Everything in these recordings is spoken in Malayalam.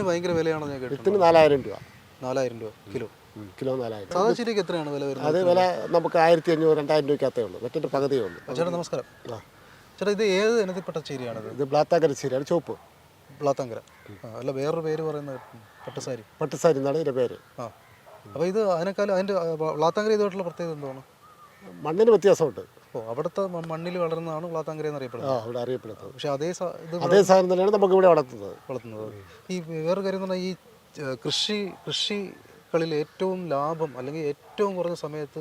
വിത്തിന് ഭയങ്കര വിലയാണെന്ന് ഞാൻ വിത്തിന് നാലായിരം രൂപ. നാലായിരം രൂപ കിലോ? കിലോ നാലായിരം. സാധാ ചീരയ്ക്ക് എത്രയാണ് വില വരുന്നത്? അത് വില നമുക്ക് ആയിരത്തി അഞ്ഞൂറ് രണ്ടായിരം രൂപയ്ക്കകത്തേ ഉള്ളൂ. മറ്റൊരു പകുതിയേ ഉള്ളൂ. ചേട്ടാ നമസ്കാരം. ചേട്ടാ ഇത് ഏത് ഇനത്തിൽപ്പെട്ട ചീരയാണിത്? ഇത് ബ്ലാത്താങ്കര ചീരയാണ് ചുവപ്പ്. ബ്ലാത്താങ്കര. അല്ല വേറൊരു പേര് പറയുന്നത്. പട്ടുസാരി. പട്ടുസാരി എന്നാണ് ഇതിന്റെ പേര്. ആ. അപ്പോൾ ഇത് അതിനേക്കാളും അതിന്റെ ബ്ലാത്താങ്കര ഇതുമായിട്ടുള്ള പ്രത്യേകത എന്താണ്? മണ്ണിന് വ്യത്യാസമുണ്ട്. ഓ അവിടുത്തെ മണ്ണിൽ വളരുന്നതാണ് അറിയപ്പെടുന്നത്? ആ ഇവിടെ അറിയപ്പെടുന്നത്. പക്ഷേ അതേ സ- ഇത് അതേ സാധനം തന്നെയാണ് നമുക്ക് ഇവിടെ വളർത്തുന്നത്. വളർത്തുന്നത് ഈ വേറൊരു കാര്യം എന്ന് പറഞ്ഞാൽ ഈ ഏഹ്, കൃഷി കൃഷികളിൽ ഏറ്റവും ലാഭം അല്ലെങ്കിൽ ഏറ്റവും കുറഞ്ഞ സമയത്ത്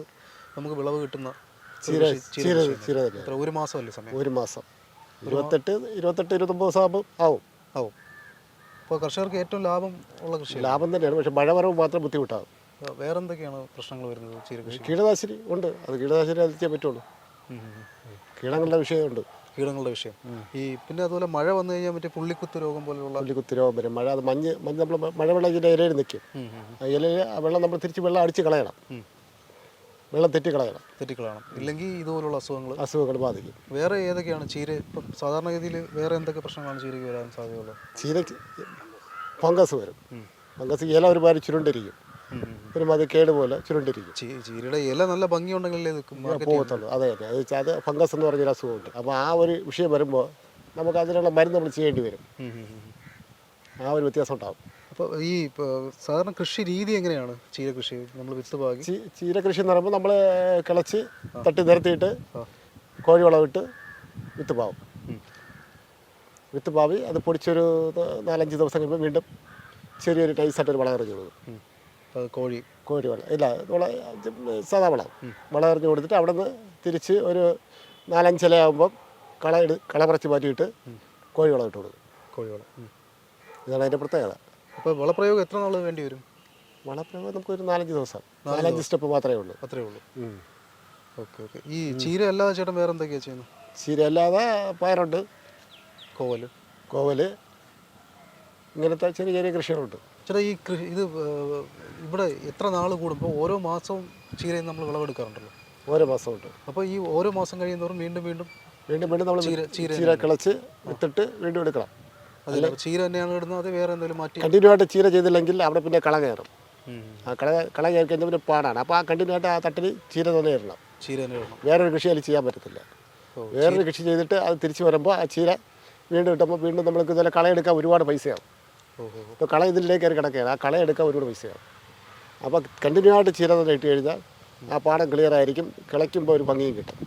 നമുക്ക് വിളവ് കിട്ടുന്ന ഒരു ചീര കൃഷി- ചീര ചീര കൃഷിയാണ്. ചീര തന്നെ എത്ര? ഒരു മാസമല്ലേ സമയം? ഒരു മാസം. ഇരുപത്തെട്ട് ഇരുപത്തെട്ട് ഇരുപത്തൊമ്പത് ദിവസം ആകുമ്പോൾ ആവും. ആവും. അപ്പോൾ കർഷകർക്ക് ഏറ്റവും ലാഭം ഉള്ള കൃഷി ലാഭം തന്നെയാണ്. പക്ഷേ മഴ വരവ് മാത്രം ബുദ്ധിമുട്ടാകും വേറെ എന്തൊക്കെയാണ് പ്രശ്നങ്ങൾ വരുന്നത് ചീര കൃഷി കീടനാശിനി ഉണ്ട്. അത് കീടനാശിനി അതിച്ചേ പറ്റുള്ളൂ. ഉം, ഉം, ഉം. കീടങ്ങളുടെ വിഷയമുണ്ട്. കീടങ്ങളുടെ വിഷയം. ഈ പിന്നെ അതുപോലെ മഴ വന്നു കഴിഞ്ഞാൽ മറ്റേ പുള്ളിക്കുത്ത് രോഗം പോലെയുള്ള പുള്ളിക്കുത്ത് രോഗം വരും. മഴ അത് മഞ്ഞ് മഞ്ഞ് നമ്മൾ മഴവെള്ളം ഇതിന്റെ ഇലയിൽ നിൽക്കും ഇലയിൽ ആ വെള്ളം നമ്മൾ തിരിച്ച് വെള്ളം അടിച്ച് കളയണം. വെള്ളം തെറ്റി കളയണം. തെറ്റി കളയണം ഇല്ലെങ്കിൽ ഇതുപോലുള്ള അസുഖങ്ങൾ അസുഖങ്ങൾ ബാധിക്കും. വേറെ ഏതൊക്കെയാണ് ചീര? ഇപ്പം സാധാരണഗതിയിൽ വേറെ എന്തൊക്കെ പ്രശ്നങ്ങളാണ് ചീരയ്ക്ക് വരാൻ സാധ്യതയുള്ളത്? ചീരയ്ക്ക് ഫംഗസ് വരും. ഫംഗസ് ഇല ഒരുപാട് ചുരുണ്ടിരിക്കും. ഒരുമാതിരി കേട് പോലെ ചുരുണ്ടിരിക്കും. ചീരയുടെ ഇല നല്ല ഭംഗിയുണ്ടെങ്കിലേ പോകത്തുള്ളൂ. അതെ അതെ. അത് ഫംഗസ് എന്ന് പറഞ്ഞൊരു അസുഖമുണ്ട്. അപ്പോൾ ആ ഒരു വിഷയം വരുമ്പോൾ നമുക്ക് അതിനുള്ള മരുന്ന് നമ്മൾ ചെയ്യേണ്ടി വരും. ആ ഒരു വ്യത്യാസം ഉണ്ടാകും അപ്പോൾ ഈ സാധാരണ കൃഷി രീതി എങ്ങനെയാണ്? ചീര കൃഷി നമ്മൾ വിത്ത് പാകി? ചീര കൃഷി എന്ന് പറയുമ്പോൾ നമ്മൾ കിളച്ച് തട്ടി നിരത്തിയിട്ട്. കോഴി വളമിട്ട് വിത്ത് പാവും. വിത്ത് പാവി അത് പൊടിച്ചൊരു നാലഞ്ച് ദിവസം കഴിയുമ്പോൾ വീണ്ടും ചെറിയൊരു ടൈസായിട്ട് ഒരു വളം എറിഞ്ഞു കൊടുക്കും കോഴി. കോഴി വളം. ഇല്ല വള സാധാ വളം. വളം എറിഞ്ഞു കൊടുത്തിട്ട് അവിടെ നിന്ന് തിരിച്ച് ഒരു നാലഞ്ചിലയാകുമ്പം കള ഇട് കള പറിച്ച് മാറ്റിയിട്ട് കോഴി വളം ഇട്ട് കൊടുക്കും. കോഴി വളം. ഇതാണ് അതിന്റെ പ്രത്യേകത. അപ്പോൾ വളപ്രയോഗം എത്ര നാൾ വേണ്ടി വരും? വളപ്രയോഗം നമുക്കൊരു നാലഞ്ച് ദിവസം. നാലഞ്ച് സ്റ്റെപ്പ് മാത്രമേ ഉള്ളൂ. അത്രേ ഉള്ളൂ. Okay okay. ഈ ചീര അല്ലാതെ ചേട്ടൻ വേറെ എന്തൊക്കെയാണ് ചെയ്യുന്നത്? ചീര അല്ലാതെ പയറുണ്ട്. കോവൽ കോവൽ ഇങ്ങനത്തെ ചെറിയ ചെറിയ കൃഷികളുണ്ട്. ചേട്ടാ ഈ കൃഷി ഇത് ഇവിടെ എത്ര നാൾ കൂടുമ്പോൾ ഓരോ മാസവും ചീരയിൽ നമ്മൾ വിളവെടുക്കാറുണ്ടല്ലോ? ഓരോ മാസം ഉണ്ട് അപ്പോൾ ഈ ഓരോ മാസം കഴിയുന്നവരും വീണ്ടും വീണ്ടും വീണ്ടും വീണ്ടും നമ്മൾ ചീര ചീര ചീര കിളച്ച് വിത്തിട്ട് വീണ്ടും എടുക്കണം. അതിൽ ചീര തന്നെയാണ് ഇടുന്നത് അത് വേറെ എന്തെങ്കിലും മാറ്റി കണ്ടിന്യൂ ആയിട്ട് ചീര ചെയ്തില്ലെങ്കിൽ അവിടെ പിന്നെ കള കയറും. ആ കള കള കയറി കഴിഞ്ഞാൽ പിന്നെ പാടാണ്. അപ്പോൾ ആ കണ്ടിന്യൂ ആയിട്ട് ആ തട്ടിൽ ചീര തന്നെ ഇടണം. ചീര തന്നെ ഇടണം. വേറൊരു കൃഷി അതിൽ ചെയ്യാൻ പറ്റത്തില്ല. വേറൊരു കൃഷി ചെയ്തിട്ട് അത് തിരിച്ചു വരുമ്പോൾ ആ ചീര വീണ്ടും ഇട്ടുമ്പോൾ വീണ്ടും നമ്മൾക്ക് ഇതുപോലെ കളയെടുക്കാൻ ഒരുപാട് പൈസയാവും. ഓ ഇപ്പോൾ കള ഇതിലേക്ക് കയറി കിടക്കുകയാണ്. ആ കള എടുക്കാൻ ഒരുപാട് പൈസയാണ്. അപ്പോൾ കണ്ടിന്യൂ ആയിട്ട് ചീര തന്നെ ഇട്ട് കഴിഞ്ഞാൽ ആ പാടം ക്ലിയർ ആയിരിക്കും. കിളയ്ക്കുമ്പോൾ ഒരു ഭംഗിയും കിട്ടും.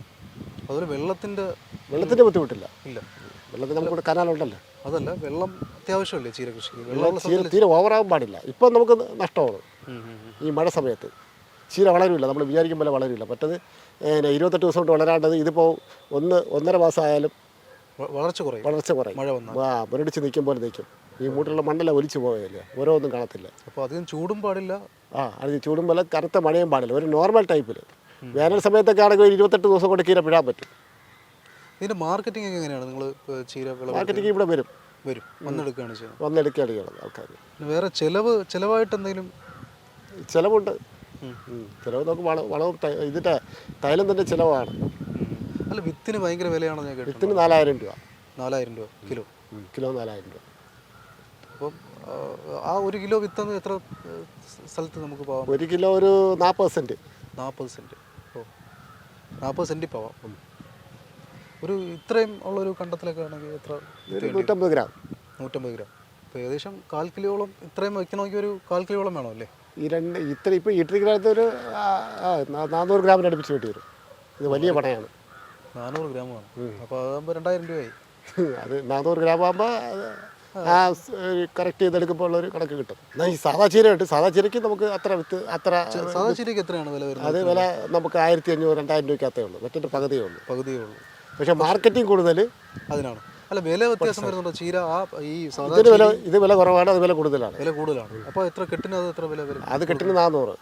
അതുപോലെ വെള്ളത്തിന്റെ വെള്ളത്തിന്റെ ബുദ്ധിമുട്ടില്ല. ഇല്ല. വെള്ളത്തിന് നമുക്കിവിടെ കനാലുണ്ടല്ലോ അതല്ല വെള്ളം അത്യാവശ്യമല്ലേ ചീര കൃഷിക്ക് വെള്ളം ചീര തീരെ ഓവറാകാൻ പാടില്ല. ഇപ്പം നമുക്ക് നഷ്ടമാണ്. ഈ മഴ സമയത്ത്. ചീര വളരില്ല നമ്മൾ വിചാരിക്കും പോലെ വളരില്ല മറ്റത് ഇരുപത്തെട്ട് ദിവസം കൊണ്ട് വളരാണ്ടത് ഇതിപ്പോൾ ഒന്ന് ഒന്നര മാസം ആയാലും വളർച്ച കുറയും. വളർച്ച കുറയും. മഴ വന്നാൽ. ആ മുരടിച്ച് നിൽക്കും പോലെ നിൽക്കും. ഈ മൂട്ടിലുള്ള മണ്ണെല്ലാം ഒലിച്ചു പോവില്ല? ഓരോന്നും കാണത്തില്ല. അപ്പോൾ അധികം ചൂടും പാടില്ല. ആ അത് ചൂടും പോലെ കറുത്ത മഴയും പാടില്ല. ഒരു നോർമൽ ടൈപ്പിൽ വേനൽ സമയത്തൊക്കെ ആണെങ്കിൽ ഒരു ഇരുപത്തെട്ട് ദിവസം കൊണ്ട് കീര പിഴാൻ പറ്റും. ഇതിന്റെ മാർക്കറ്റിംഗ് എങ്ങനെയാണ്? നിങ്ങൾ ചീര മാർക്കറ്റിംഗ് ഇവിടെ വരും. വരും. വന്നെടുക്കുകയാണ് ചെയ്യുന്നത്. വന്നെടുക്കുകയാണ് ആൾക്കാർ വേറെ ചിലവ് ചിലവായിട്ട് എന്തെങ്കിലും? ചിലവുണ്ട്. ചിലവ് നമുക്ക് വളം വളവും ഇതിന്റെ തൈലം തന്നെ ചിലവാണ്. അല്ല വിത്തിന് ഭയങ്കര വിലയാണോ ഞാൻ കേട്ടത് വിത്തിന് നാലായിരം രൂപ. നാലായിരം രൂപ കിലോ. കിലോ നാലായിരം രൂപ. അപ്പം ആ, ഒരു കിലോ വിത്ത് എത്ര സ്ഥലത്ത് നമുക്ക് പോവാം? ഒരു കിലോ ഒരു നാൽപ്പത് സെന്റ്. നാൽപ്പത് സെന്റ്. ഓ നാൽപ്പത് സെന്റിൽ പോവാം. ഒരു ഇത്രയും ഉള്ളൊരു കണ്ടത്തിലൊക്കെ ആണെങ്കിൽ എത്ര? നൂറ്റമ്പത് ഗ്രാം. നൂറ്റമ്പത് ഗ്രാം. അപ്പോൾ ഏകദേശം കാൽ കിലോളം ഇത്രയും വയ്ക്കണമെങ്കിൽ ഒരു കാൽ കിലോളം വേണം അല്ലേ? ഈ രണ്ട് ഇത്ര ഇപ്പോൾ ഇട്ടിരിക്കുന്നത് ഒരു നാനൂറ് ഗ്രാമിന് അടുപ്പിച്ച് വേണ്ടി വരും. ഇത് വലിയ പണയാണ്. നാനൂറ് ഗ്രാം വേണം. അപ്പോൾ അതാകുമ്പോൾ രണ്ടായിരം രൂപയായി. അത് നാനൂറ് ഗ്രാം ആകുമ്പോൾ ആ കറക്റ്റ് ചെയ്തെടുക്കുമ്പോൾ ഉള്ള ഒരു കണക്ക് കിട്ടും. എന്നാൽ ഈ സാധാ ചീരയുണ്ട്. സാധാ ചീരയ്ക്ക് നമുക്ക് അത്ര വിത്ത് അത്ര സാധാ ചീരയ്ക്ക് എത്രയാണ് വില വരുന്നത്? അത് വില നമുക്ക് ആയിരത്തി അഞ്ഞൂറ് രണ്ടായിരം രൂപയ്ക്കകത്തേ ഉള്ളൂ. മറ്റൊരു പകുതിയേ ഉള്ളൂ. പകുതിയേ ഉള്ളൂ. പക്ഷേ മാർക്കറ്റിംഗ് കൂടുതൽ അതിനാണ്. അല്ല വില വ്യത്യാസം വരുന്നുണ്ടോ? ചീര ആ ഈ ഇതിന് വില ഇത് വില കുറവാണ് അത് വില കൂടുതലാണ്. വില കൂടുതലാണ്. അപ്പോൾ എത്ര കെട്ടിന് അത് എത്ര വില വരും? അത് കിട്ടുന്ന നാനൂറ്.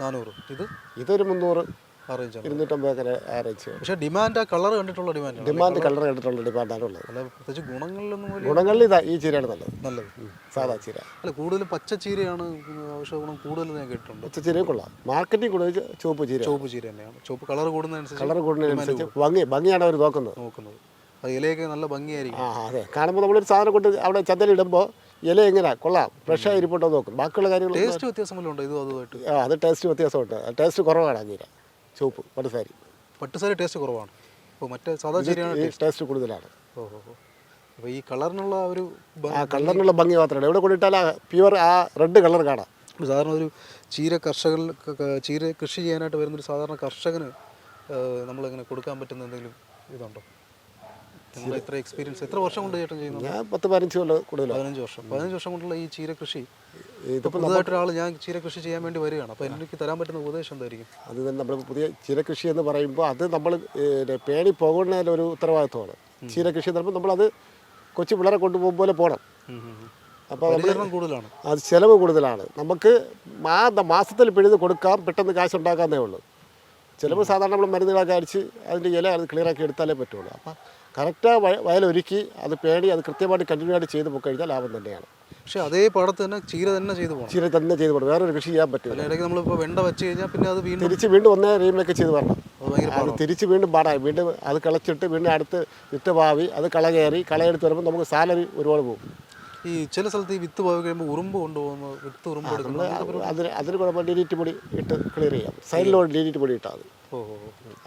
നാനൂറ്. ഇത്? ഇതൊരു മുന്നൂറ്. ആ റേഞ്ചാണ് ഇരുന്നൂറ്റമ്പത് ആരേച്ച് പക്ഷേ ഡിമാൻഡ് ആ കളർ കണ്ടിട്ടുള്ള ഡിമാൻഡ് ഡിമാൻഡ് കളർ കണ്ടിട്ടുള്ള ഡിമാൻഡാണ് ഉള്ളത്. പ്രത്യേകിച്ച് ഗുണങ്ങളിലൊന്നും ഗുണങ്ങളിൽ ഇതാ ഈ ചീരയാണ് നല്ലത്. നല്ലത്. സാധാ ചീര. അല്ല കൂടുതലും പച്ച ചീരയാണ് ഔഷധ ഗുണം കൂടുതൽ ഞാൻ കേട്ടിട്ടുണ്ട്. പച്ച ചീരയും കൊള്ളാം. മാർക്കറ്റിൽ കൂടുതൽ ചുവപ്പ് ചീര. ചുവപ്പ് ചീര തന്നെയാണ്. ചുവപ്പ് കളർ കൂടുന്നതനുസരിച്ച് കളർ കൂടുന്നതിനനുസരിച്ച് ഭംഗി ഭംഗിയാണ് അവർ നോക്കുന്നത്. നോക്കുന്നത്. ഇലയൊക്കെ നല്ല ഭംഗിയായിരിക്കും. ആ അതെ. കാണുമ്പോൾ നമ്മളൊരു സാധനം കൊണ്ട് അവിടെ ചന്തയിൽ ഇടുമ്പോൾ ഇല എങ്ങനെയാ കൊള്ളാം. ഫ്രഷ് ആയി എന്ന് നോക്കും. ബാക്കിയുള്ള കാര്യങ്ങൾ ടേസ്റ്റ് വ്യത്യാസം വല്ലതും ഉണ്ടോ? ഇതും അതുമായിട്ട് ആ അത് ടേസ്റ്റ് വ്യത്യാസമുണ്ട്. ടേസ്റ്റ് കുറവാണ് അങ്ങീര ചുവപ്പ് പട്ടുസാരി പട്ടുസാരി ടേസ്റ്റ് കുറവാണ്. അപ്പോൾ മറ്റേ സാധാ ടേസ്റ്റ് കൂടുതലാണ്. ഓ ഓ ഓ അപ്പോൾ ഈ കളറിനുള്ള ഒരു ആ കളറിനുള്ള ഭംഗി മാത്രമല്ല. എവിടെ കൊണ്ടിട്ടാൽ ആ പ്യുവർ ആ റെഡ് കളർ കാണാം. സാധാരണ ഒരു ചീര കർഷകരിൽ ചീര കൃഷി ചെയ്യാനായിട്ട് വരുന്നൊരു സാധാരണ കർഷകന് നമ്മളിങ്ങനെ കൊടുക്കാൻ പറ്റുന്ന എന്തെങ്കിലും ഇതുണ്ടോ? ഇത്ര എക്സ്പീരിയൻസ് എത്ര വർഷം കൊണ്ട് ചേട്ടൻ ചെയ്യുന്നു ഞാൻ പത്ത് പതിനഞ്ച് കൊല്ലം കൂടുതൽ പതിനഞ്ച് വർഷം. പതിനഞ്ച് വർഷം കൊണ്ടുള്ള ഈ ചീര കൃഷി ഒരാൾ ഞാൻ ചീര കൃഷി ചെയ്യാൻ വേണ്ടി വരികയാണ്. അപ്പോൾ എനിക്ക് തരാൻ പറ്റുന്ന ഉപദേശം എന്തായിരിക്കും അത് തന്നെ നമ്മൾ പുതിയ ചീരകൃഷി എന്ന് പറയുമ്പോൾ അത് നമ്മൾ പേടി പോകുന്നതിൽ ഒരു ഉത്തരവാദിത്വമാണ്. ചീരകൃഷി എന്ന് പറയുമ്പോൾ നമ്മളത് കൊച്ചു പിള്ളേരെ കൊണ്ടുപോകും പോലെ പോകണം അപ്പോൾ കൂടുതലാണ്. അത് ചിലവ് കൂടുതലാണ്. നമുക്ക് മാസത്തിൽ പിഴുത് കൊടുക്കാം പെട്ടെന്ന് കാശ് ഉണ്ടാക്കാന്നേ ഉള്ളൂ. ചിലവ് സാധാരണ നമ്മൾ മരുന്നുകളൊക്കെ അടിച്ച് അതിന്റെ ഇല അത് ക്ലിയറാക്കി എടുത്താലേ പറ്റുള്ളൂ. അപ്പം കറക്റ്റാ വയലൊരുക്കി അത് പേടി അത് കൃത്യമായിട്ട് കണ്ടിന്യൂ ആയിട്ട് ചെയ്ത് പോയി കഴിഞ്ഞാൽ ലാഭം തന്നെയാണ്. പക്ഷേ അതേ പാടത്ത് തന്നെ ചീര തന്നെ ചെയ്തു പോകണം. ചീര തന്നെ ചെയ്ത് പോകണം. വേറൊരു കൃഷി ചെയ്യാൻ അതിന്റെ ഇടയ്ക്ക് നമ്മളിപ്പോൾ വെണ്ട വെച്ച് കഴിഞ്ഞാൽ പിന്നെ അത് വീണ്ടും തിരിച്ച് വീണ്ടും ഒന്നേ റീമേക്ക് ചെയ്ത് വരണം. അത് തിരിച്ച് വീണ്ടും പാടായി. വീണ്ടും അത് കളച്ചിട്ട് വീണ്ടും അടുത്ത് വിത്ത് പാവി അത് കള കയറി കളയെടുത്ത് വരുമ്പോൾ നമുക്ക് സാലറി ഒരുപാട് പോകും. ഈ ചില സ്ഥലത്ത് ഈ വിത്ത് പോയി കഴിയുമ്പോൾ ഉറുമ്പ് കൊണ്ടുപോകുന്നു വിത്ത് ഉറുമ്പ് അതിന് അതിന് കുഴപ്പം ഡിലീറ്റ് പൊടി ഇട്ട് ക്ലിയർ ചെയ്യാം. സൈഡിലോട്ട് ഡിലീറ്റ് പൊടി ഇട്ടാൽ.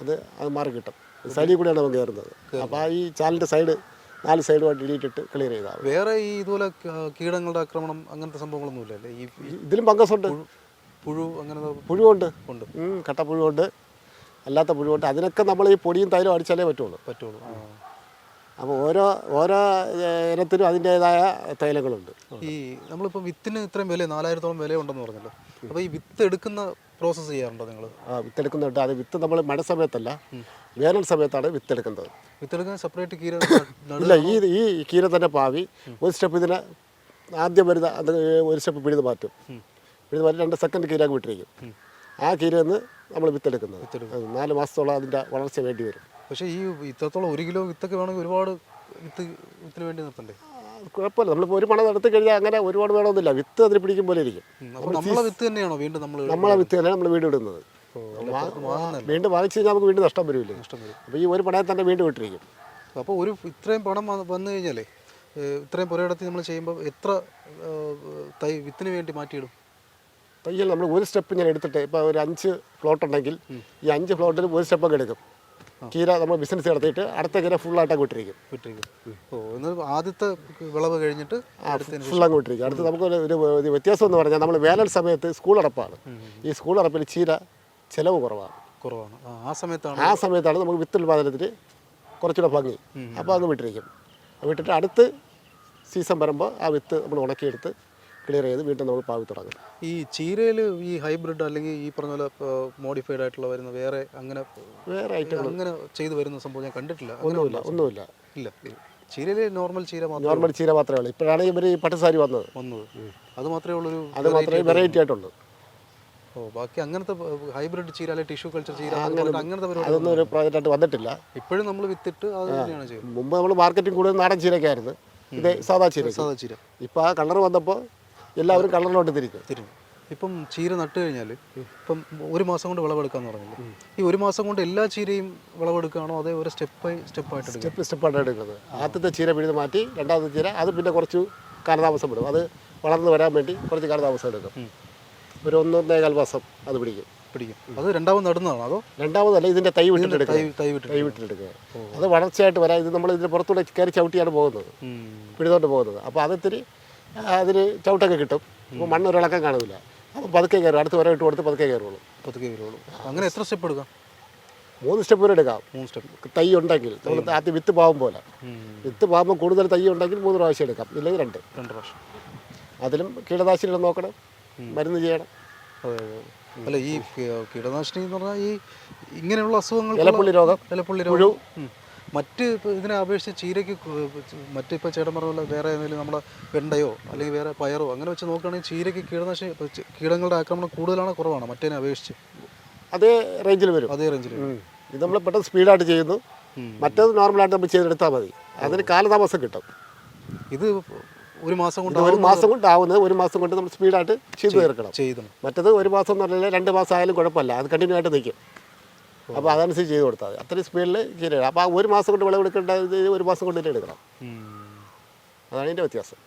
അത് അത് മാറി കിട്ടും. സൈഡിൽ കൂടെയാണ് നമുക്ക് കയറുന്നത്. അപ്പോൾ ഈ ചാലിന്റെ സൈഡ് നാല് സൈഡുമായിട്ട് ഇട്ട് ക്ലിയർ ചെയ്താൽ വേറെ ഈ ഇതുപോലെ കീടങ്ങളുടെ ആക്രമണം അങ്ങനത്തെ സംഭവങ്ങളൊന്നും ഇല്ലല്ലേ ഈ ഇതിലും പങ്കസുണ്ട്. പുഴു- പുഴു അങ്ങനെ പുഴുവുണ്ട്. ഉണ്ട്. കട്ട കട്ടപ്പുഴുവുണ്ട്. അല്ലാത്ത പുഴുവുണ്ട്. അതിനൊക്കെ നമ്മൾ ഈ പൊടിയും തൈലും അടിച്ചാലേ പറ്റുള്ളൂ. പറ്റുള്ളൂ. അപ്പോൾ ഓരോ ഓരോ ഇനത്തിനും അതിന്റേതായ തൈലങ്ങളുണ്ട്. ഈ നമ്മളിപ്പോൾ വിത്തിന് ഇത്രയും വില നാലായിരത്തോളം വില ഉണ്ടെന്ന് പറഞ്ഞല്ലോ. അപ്പോൾ ഈ വിത്ത് എടുക്കുന്ന പ്രോസസ്സ് ചെയ്യാറുണ്ടോ നിങ്ങൾ ആ വിത്തെടുക്കുന്നുണ്ട്. അത് വിത്ത് നമ്മൾ മഴ സമയത്തല്ല. വേനൽ സമയത്താണ് വിത്തെടുക്കുന്നത്. വിത്ത് എടുക്കാൻ സെപ്പറേറ്റ് കീര ഇല്ല ഈ ഈ കീര തന്നെ പാവി. ഒരു സ്റ്റെപ്പ് ഇതിനെ ആദ്യം വരുന്ന അത് ഒരു സ്റ്റെപ്പ് പിഴുത് മാറ്റും. പിഴുത് മാറ്റി രണ്ട് സെക്കൻഡ് കീരാക്ക് വിട്ടിരിക്കും. ആ കീര നിന്ന് നമ്മൾ വിത്തെടുക്കുന്നത്. നാല് മാസത്തോളം അതിന്റെ വളർച്ച വേണ്ടി വരും. പക്ഷേ ഈ ഇത്രത്തോളം ഒരു കിലോ വിത്തൊക്കെ വേണമെങ്കിൽ ഒരുപാട് വിത്ത് വിത്തിന് വേണ്ടി നിർത്തണ്ടേ? കുഴപ്പമില്ല. നമ്മളിപ്പോൾ ഒരു മണം നടത്തി കഴിഞ്ഞാൽ അങ്ങനെ ഒരുപാട് വേണമെന്നില്ല. വിത്ത് അതിന് പിടിക്കും പോലെ ഇരിക്കും. നമ്മളെ വിത്ത് തന്നെയാണോ വീണ്ടും നമ്മൾ നമ്മളെ വിത്ത് തന്നെയാണ് നമ്മൾ വീട് ഇടുന്നത്. വീണ്ടും വാങ്ങിച്ചു കഴിഞ്ഞാൽ നമുക്ക് വീണ്ടും നഷ്ടം വരില്ലേ നഷ്ടം വരും. അപ്പോൾ ഈ ഒരു പണയം തന്നെ വീണ്ടും ഇട്ടിരിക്കും അപ്പോൾ ഒരു ഇത്രയും പണം വന്ന് കഴിഞ്ഞാലേ ഇത്രയും പുരയിടത്തിൽ നമ്മൾ ചെയ്യുമ്പോൾ എത്ര തൈ വിത്തിന് വേണ്ടി മാറ്റിയിടും? തയ്യൽ നമ്മൾ ഒരു സ്റ്റെപ്പ് ഞാൻ എടുത്തിട്ട് ഇപ്പോൾ ഒരു അഞ്ച് ഫ്ലോട്ട് ഉണ്ടെങ്കിൽ ഈ അഞ്ച് ഫ്ലോട്ടിൽ ഒരു സ്റ്റെപ്പൊക്കെ എടുക്കും. കീര നമ്മൾ ബിസിനസ് നടത്തിയിട്ട് അടുത്ത കീര ആയിട്ട് വിട്ടിരിക്കും. വിട്ടിരിക്കും. ഓ എന്നാൽ ആദ്യത്തെ വിളവ് കഴിഞ്ഞിട്ട് ഫുൾ അങ്ങ് വിട്ടിരിക്കും. അടുത്ത് നമുക്ക് ഒരു വ്യത്യാസം എന്ന് പറഞ്ഞാൽ നമ്മൾ വേനൽ സമയത്ത് സ്കൂൾ അടപ്പാണ്. ഈ സ്കൂൾ അടപ്പിൽ ചീര ചിലവ് കുറവാണ് കുറവാണ്. ആ, സമയത്താണ് ആ സമയത്താണ് നമുക്ക് വിത്ത് ഉൽപാദനത്തിൽ കുറച്ചുകൂടെ ഭംഗി. അപ്പോൾ അത് വിട്ടിരിക്കും. വിട്ടിട്ട് അടുത്ത് സീസൺ വരുമ്പോൾ ആ വിത്ത് നമ്മൾ ഉണക്കിയെടുത്ത് ക്ലിയർ ചെയ്ത് വീണ്ടും നമ്മൾ പാവി തുടങ്ങും. ഈ ചീരയിൽ ഈ ഹൈബ്രിഡ് അല്ലെങ്കിൽ ഈ പറഞ്ഞ പോലെ മോഡിഫൈഡ് ആയിട്ടുള്ള വരുന്ന വേറെ അങ്ങനെ വേറെ ഐറ്റം അങ്ങനെ ചെയ്തു വരുന്ന സംഭവം ഞാൻ കണ്ടിട്ടില്ല. ഒന്നുമില്ല ഒന്നുമില്ല. ഇല്ല. ചീരയിൽ നോർമൽ ചീര മാത്രമേ നോർമൽ ചീര മാത്രമേ ഉള്ളൂ. ഇപ്പോഴാണ് ഇവർ ഈ പട്ടുസാരി വന്നത്. വന്നത്. അത് മാത്രമേ ഉള്ളൂ അത് മാത്രമേ വെറൈറ്റി ആയിട്ടുള്ളൂ. ഓ ബാക്കി അങ്ങനത്തെ ഹൈബ്രിഡ് ചീര അല്ലെങ്കിൽ ടിഷ്യൂ കൾച്ചർ ചീര അങ്ങനത്തെ അതൊന്നും ഒരു പ്രോജക്റ്റായിട്ട് വന്നിട്ടില്ല. ഇപ്പോഴും നമ്മൾ വിത്തിട്ട് അത് തന്നെയാണ് ചെയ്യുന്നത്. മുമ്പ് നമ്മൾ മാർക്കറ്റിംഗ് കൂടുതൽ നാടൻ ചീരയൊക്കെ ആയിരുന്നു. ഇത് സാധാ ചീര സാധാ ചീര. ഇപ്പോൾ ആ കളർ വന്നപ്പോൾ എല്ലാവരും കളറിലോട്ട് തിരിക്കും തിരിഞ്ഞു. ഇപ്പം ചീര നട്ട് കഴിഞ്ഞാൽ ഇപ്പം ഒരു മാസം കൊണ്ട് വിളവെടുക്കാന്ന് പറഞ്ഞു ഈ ഒരു മാസം കൊണ്ട് എല്ലാ ചീരയും വിളവെടുക്കുകയാണോ അതേ ഒരു സ്റ്റെപ്പ് ബൈ സ്റ്റെപ്പ് ആയിട്ട് എടുക്കുക സ്റ്റെപ്പ് സ്റ്റെപ്പാണ് എടുക്കുന്നത്. ആദ്യത്തെ ചീര പിഴുത് മാറ്റി രണ്ടാമത്തെ ചീര അത് പിന്നെ കുറച്ച് കാലതാമസം വിടും അത് വളർന്നു വരാൻ വേണ്ടി കുറച്ച് കാലതാമസം എടുക്കും. ഒരു ഒന്നൊന്നേകാൽ മാസം അത് പിടിക്കും. പിടിക്കും. അത് രണ്ടാമത് നടുന്നതാണോ? അതോ രണ്ടാമതല്ല ഇതിന്റെ തൈ വിട്ടിട്ടെടുക്കുക തൈ തൈ വിട്ടിട്ട് തൈ വിട്ടിട്ടെടുക്കുക അത് വളർച്ചയായിട്ട് വരാം. ഇത് നമ്മൾ ഇതിന് പുറത്തൂടെ കയറി ചവിട്ടിയാണ് പോകുന്നത്. ഉം. പോകുന്നത്. അപ്പോൾ അതിത്തിരി അതിന് ചവിട്ടൊക്കെ കിട്ടും. അപ്പോൾ മണ്ണ് ഒരിളക്കം കാണുന്നില്ല. അപ്പോൾ പതുക്കെ കയറും. അടുത്ത് വരെ ഇട്ട് കൊടുത്ത് പതുക്കെ കയറുള്ളൂ. പതുക്കെ കയറുള്ളൂ. അങ്ങനെ എത്ര സ്റ്റെപ്പ് എടുക്കാം? മൂന്ന് സ്റ്റെപ്പ് വരെ എടുക്കാം. മൂന്ന് സ്റ്റെപ്പ്. തൈ ഉണ്ടെങ്കിൽ. നമ്മൾ ആദ്യം വിത്ത് പാവും പോലെ. വിത്ത് പാവുമ്പോൾ കൂടുതൽ തൈ ഉണ്ടെങ്കിൽ മൂന്ന് പ്രാവശ്യം എടുക്കാം. ഇല്ലെങ്കിൽ രണ്ട്. രണ്ട് പ്രാവശ്യം. അതിലും കീടനാശിനികൾ നോക്കണം. മരുന്ന് ചെയ്യണം. അല്ല ഈ കീടനാശിനി എന്ന് പറഞ്ഞാൽ ഈ ഇങ്ങനെയുള്ള അസുഖങ്ങൾ ഇലപ്പുള്ളി രോഗം. ഇലപ്പുള്ളി രോഗം. മറ്റ് ഇതിനെ അപേക്ഷിച്ച് ചീരയ്ക്ക് മറ്റിപ്പോൾ ചേട്ടൻ പറഞ്ഞ പോലെ വേറെ ഏതെങ്കിലും നമ്മുടെ വെണ്ടയോ അല്ലെങ്കിൽ വേറെ പയറോ അങ്ങനെ വെച്ച് നോക്കുകയാണെങ്കിൽ ചീരയ്ക്ക് കീടനാശിനി കീടങ്ങളുടെ ആക്രമണം കൂടുതലാണോ കുറവാണോ മറ്റേനെ അപേക്ഷിച്ച്. അതേ റേഞ്ചിൽ വരും. അതേ റേഞ്ചിൽ ഇത് നമ്മൾ പെട്ടെന്ന് സ്പീഡായിട്ട് ചെയ്യുന്നു. മറ്റേത് നോർമലായിട്ട് നമ്മൾ ചെയ്തെടുത്താൽ മതി. അതിന് കാലതാമസം കിട്ടും. ഇത് ഒരു മാസം കൊണ്ട് ഒരു മാസം കൊണ്ടാവുന്നത് ഒരു മാസം കൊണ്ട് നമ്മൾ സ്പീഡായിട്ട് ചെയ്തു തീർക്കണം. ചെയ്തു. മറ്റത് ഒരു മാസം എന്ന് പറഞ്ഞാൽ രണ്ട് മാസം ആയാലും കുഴപ്പമില്ല. അത് കണ്ടിന്യൂ ആയിട്ട് നിൽക്കും. അപ്പോൾ അതനുസരിച്ച് ചെയ്ത് കൊടുത്താൽ മതി. അത്രയും സ്പീഡിൽ ശരിയാണ്. അപ്പോൾ ആ ഒരു മാസം കൊണ്ട് വിളവെടുക്കേണ്ട ഒരു മാസം കൊണ്ട് തന്നെ എടുക്കണം. അതാണ് ഇതിന്റെ വ്യത്യാസം.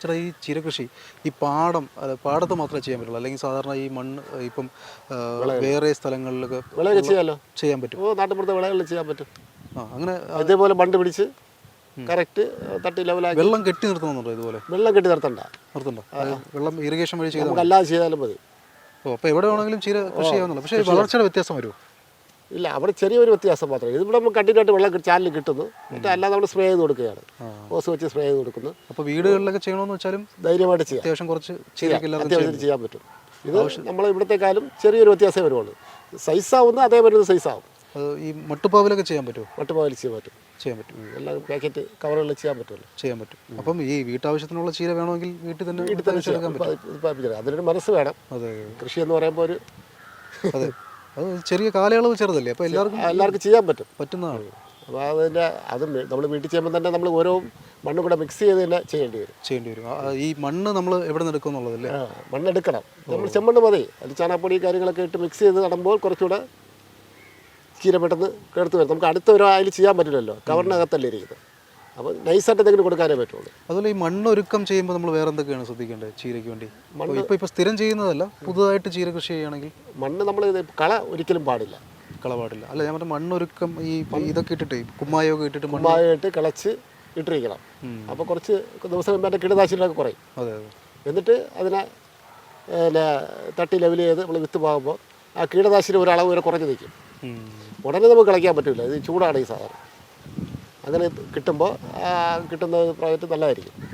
ചേട്ടാ ഈ ചിരകൃഷി ഈ പാടം പാടത്ത് മാത്രമേ ചെയ്യാൻ പറ്റുള്ളൂ. അല്ലെങ്കിൽ സാധാരണ ഈ മണ്ണ് ഇപ്പം വേറെ സ്ഥലങ്ങളിലൊക്കെ വിളകൾ ചെയ്യാമല്ലോ ചെയ്യാൻ പറ്റും. ഓ നാട്ടുപുറത്തെ വിളകളിൽ ചെയ്യാൻ പറ്റും. ആ അങ്ങനെ അതേപോലെ ബണ്ട് പിടിച്ച് കറക്റ്റ് തട്ടി ലെവലാക്കി. വെള്ളം കെട്ടി നിർത്തണമെന്നുണ്ടോ ഇതുപോലെ? വെള്ളം കെട്ടി നിർത്തണ്ട. നിർത്തണ്ടോ. വെള്ളം ഇറിഗേഷൻ വഴി ചെയ്താൽ നമുക്ക് അല്ലാതെ ചെയ്താലും മതി. ഓ അപ്പോൾ എവിടെ വേണമെങ്കിലും ചീര കൃഷി ചെയ്യാവുന്നുള്ളൂ പക്ഷേ വളർച്ചയുടെ വ്യത്യാസം വരുമോ? ഇല്ല അവിടെ ചെറിയൊരു വ്യത്യാസം മാത്രമേ ഇതിവിടെ നമ്മൾ കണ്ടിന്യൂട്ട് വെള്ളം കിട്ടി- ചാലിൽ കിട്ടുന്നു. മറ്റേ അല്ലാതെ നമ്മൾ സ്പ്രേ ചെയ്ത് കൊടുക്കുകയാണ്. ഓസ് വെച്ച് സ്പ്രേ ചെയ്ത് കൊടുക്കുന്നു. അപ്പോൾ വീടുകളിലൊക്കെ ചെയ്യണമെന്ന് വെച്ചാലും ധൈര്യമായിട്ട് ചെയ്യാം. അത്യാവശ്യം കുറച്ച് അത്യാവശ്യം ചെയ്യാൻ പറ്റും. ഇത് നമ്മൾ ഇവിടത്തെക്കാളും ചെറിയൊരു വ്യത്യാസമേ വരുള്ളൂ സൈസാവുന്ന അതേ അതേപോലെ സൈസാവും അത് ഈ മട്ടുപ്പാവിലൊക്കെ ചെയ്യാൻ പറ്റുമോ? മട്ടുപാവൽ ചെയ്യാൻ പറ്റും. ചെയ്യാൻ പറ്റും. എല്ലാ പാക്കറ്റ് കവറുകളിൽ ചെയ്യാൻ പറ്റുമല്ലോ ചെയ്യാൻ പറ്റും. അപ്പം ഈ വീട്ടാവശ്യത്തിനുള്ള ചീര വേണമെങ്കിൽ വീട്ടിൽ തന്നെ വീട്ടിൽ തന്നെ ചെയ്യാൻ പറ്റും. അതിനൊരു മനസ്സ് വേണം. അതെ. കൃഷി എന്ന് പറയുമ്പോൾ ഒരു അതെ. അത് ചെറിയ കാലയളവ് ചെറുതല്ലേ? അപ്പോൾ എല്ലാവർക്കും എല്ലാവർക്കും ചെയ്യാൻ പറ്റും. പറ്റുന്നതാണ്. അപ്പോൾ അതിന്റെ അത് നമ്മൾ വീട്ടിൽ ചെയ്യുമ്പോൾ തന്നെ നമ്മൾ ഓരോ മണ്ണും കൂടെ മിക്സ് ചെയ്ത് തന്നെ ചെയ്യേണ്ടി വരും. ചെയ്യേണ്ടി വരും. ഈ മണ്ണ് നമ്മൾ എവിടെ നിന്ന് എടുക്കും എന്നുള്ളതല്ലേ? ആ, മണ്ണെടുക്കണം. നമ്മൾ ചെമ്മണ്ണ് മതി. അതിൽ ചാണകപ്പൊടി കാര്യങ്ങളൊക്കെ ഇട്ട് മിക്സ് ചെയ്ത് നടുമ്പോൾ കുറച്ചുകൂടെ ചീര പെട്ടെന്ന് കേടുത്ത് വരും നമുക്ക് അടുത്ത ഒരു അതിൽ ചെയ്യാൻ പറ്റില്ലല്ലോ. കവറിനകത്തല്ലേ ഇരിക്കുന്നത്. അപ്പോൾ നൈസായിട്ട് എന്തെങ്കിലും കൊടുക്കാനേ പറ്റുള്ളൂ. അതുപോലെ ഈ മണ്ണൊരുക്കം ചെയ്യുമ്പോൾ നമ്മൾ വേറെ എന്തൊക്കെയാണ് ശ്രദ്ധിക്കേണ്ടത് ചീരയ്ക്ക് വേണ്ടി? മണ്ണ് ഇപ്പോൾ ഇപ്പോൾ സ്ഥിരം ചെയ്യുന്നതല്ല പുതുതായിട്ട് ചീര കൃഷി ചെയ്യുകയാണെങ്കിൽ? മണ്ണ് നമ്മൾ കള ഒരിക്കലും പാടില്ല. കള പാടില്ല അല്ല ഞാൻ പറഞ്ഞ മണ്ണൊരുക്കം ഈ ഇതൊക്കെ ഇട്ടിട്ട് കുമ്മായൊക്കെ ഇട്ടിട്ട് കുമ്മായം ഇട്ട് കിളച്ച് ഇട്ടിരിക്കണം. അപ്പോൾ കുറച്ച് ദിവസം കഴിയുമ്പോൾ അതിന്റെ കീടനാശിനികളൊക്കെ കുറയും. അതെ അതെ. എന്നിട്ട് അതിനെ തട്ടി ലെവൽ ചെയ്ത് നമ്മൾ വിത്ത് പാകുമ്പോൾ ആ കീടനാശിനി ഒരളവ് വരെ കുറഞ്ഞ് നിൽക്കും. ഉടനെ നമുക്ക് കളിക്കാൻ പറ്റില്ല ഇത് ചൂടാണ് ഈ സാധനം. അങ്ങനെ കിട്ടുമ്പോൾ കിട്ടുന്ന പ്രോജക്റ്റ് നല്ലതായിരിക്കും.